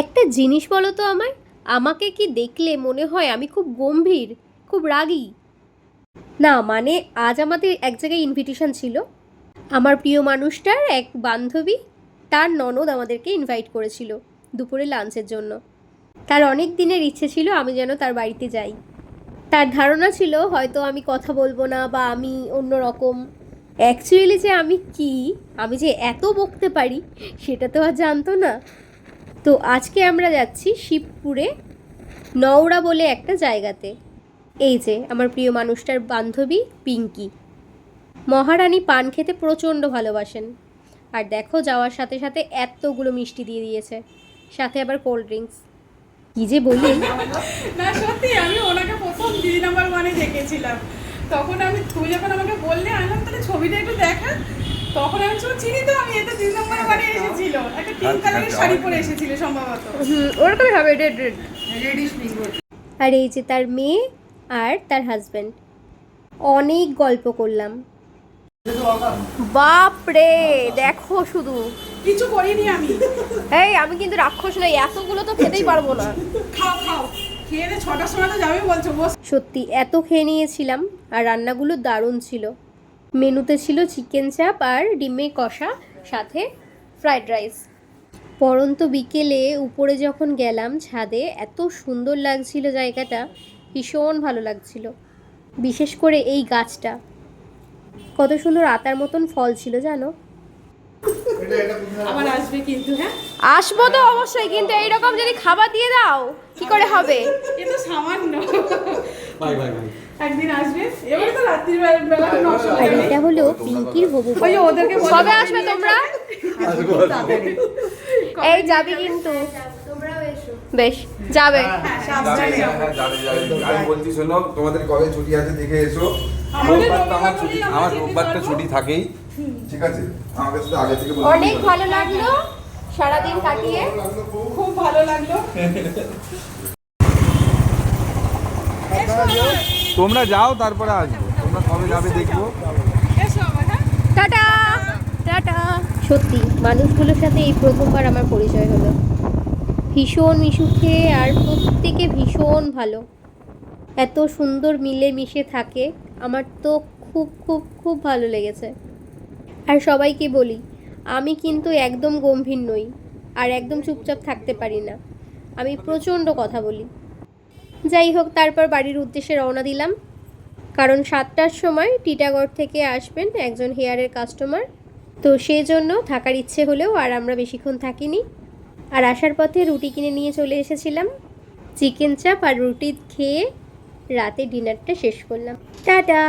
একটা জিনিস বলো তো আমার আমাকে কি দেখলে মনে হয় আমি খুব গম্ভীর, খুব রাগী? না মানে আজ আমাদের এক জায়গায় ইনভিটেশন ছিল। আমার প্রিয় মানুষটার এক বান্ধবী, তার ননদ আমাদেরকে ইনভাইট করেছিল দুপুরে লাঞ্চের জন্য। তার অনেক দিনের ইচ্ছে ছিল আমি যেন তার বাড়িতে যাই। তার ধারণা ছিল হয়তো আমি কথা বলব না বা আমি অন্য রকম অ্যাকচুয়ালি যে আমি কি, আমি যে এত বকতে পারি, সেটা তো আর জানতো না। তো আজকে আমরা যাচ্ছি শিবপুরে নওড়া বলে একটা জায়গাতে। এই যে, আমার প্রিয় মানুষটার বান্ধবী পিঙ্কি। মহারানী পান খেতে প্রচণ্ড ভালোবাসেন। আর দেখো, যাওয়ার সাথে সাথে এতগুলো মিষ্টি দিয়ে দিয়েছে। সাথে আবার কোল্ড ড্রিঙ্কস। কি যে বলি। না, সত্যি, আমি ওনাকে প্রথম দিদি নাম্বার ওয়ানে দেখেছিলাম। তখন আমি তুই যখন আমাকে বললে আনলাম তাহলে ছবিটা একটু দেখা। তখন আমি চিনি তো আমি এটা নাম্বার ওয়ানে এসেছিল। একটা পিঙ্ক কালারের শাড়ি পরে এসেছিল সম্ভবত। হুম ওরকমই হবে রেড রেড রেডিশ পিঙ্ক আর এই যে তার মেয়ে আর তার হাজব্যান্ড অনেক গল্প করলাম। বাপ রে দেখো শুধু। কিছু করিনি আমি। এই আমি কিন্তু রাক্ষস নই এতগুলো তো খেতেই পারব না। খাও খাও। খেয়ে ছটার সময় তো যাবে বলছো সত্যি এত খেয়ে নিয়েছিলাম আর রান্নাগুলো দারুণ ছিল। মেনুতে ছিল চিকেন চাপ আর ডিমে কষা সাথে ফ্রাইড রাইস। পরন্ত বিকেলে উপরে যখন গেলাম ছাদে এত সুন্দর লাগছিল জায়গাটা ভীষণ ভালো লাগছিল। বিশেষ করে এই গাছটা। কত সুন্দর আতার মতন ফল ছিল জানো? আবার আসবে কিন্তু হ্যাঁ? আসব তো অবশ্যই কিন্তু এইরকম যদি খাবার দিয়ে দাও কি করে হবে? সামান্য। একদিন আসবে? এবারে তো রাত্রির বেলা বেলা কোনো অসুবিধা নেই এটা হলো পিঙ্কির হবু ওই ওদেরকে কবে আসবে তোমরা? এই যাবি কিন্তু। বেশ যাবে। হ্যাঁ। আমি বলছি শোনো তোমাদের কবে ছুটি আছে দেখে এসো। আমার ছুটি আমার রোববার তো ছুটি থাকেই। ঠিক আছে? আমাকে শুধু আগে থেকে অনেক ভালো লাগল। সারাদিন কাটিয়ে। খুব ভালো লাগল। তোমরা যাও তারপরে আসব। তোমরা কবে যাবে দেখব। টাটা! টাটা! সত্যি মানুষগুলোর সাথে এই প্রথমবার আমার পরিচয় হলো। ভীষণ মিশুকে আর প্রত্যেকে ভীষণ ভালো। এত সুন্দর মিলে মিশে থাকে আমার তো খুব খুব খুব ভালো লেগেছে। আর সবাইকে বলি আমি কিন্তু একদম গম্ভীর নই আর একদম চুপচাপ থাকতে পারি না। আমি প্রচণ্ড কথা বলি। যাই হোক, তারপর বাড়ির উদ্দেশ্যে রওনা দিলাম। কারণ সাতটার সময় টিটাগড় থেকে আসবেন একজন হেয়ারের কাস্টমার। তো সেই জন্য থাকার ইচ্ছে হলেও আর আমরা বেশিক্ষণ থাকিনি। আর আসার পথে রুটি কিনে নিয়ে চলে এসেছিলাম। চিকেন চাপ আর রুটি খেয়ে রাতে ডিনারটা শেষ করলাম। টাটা!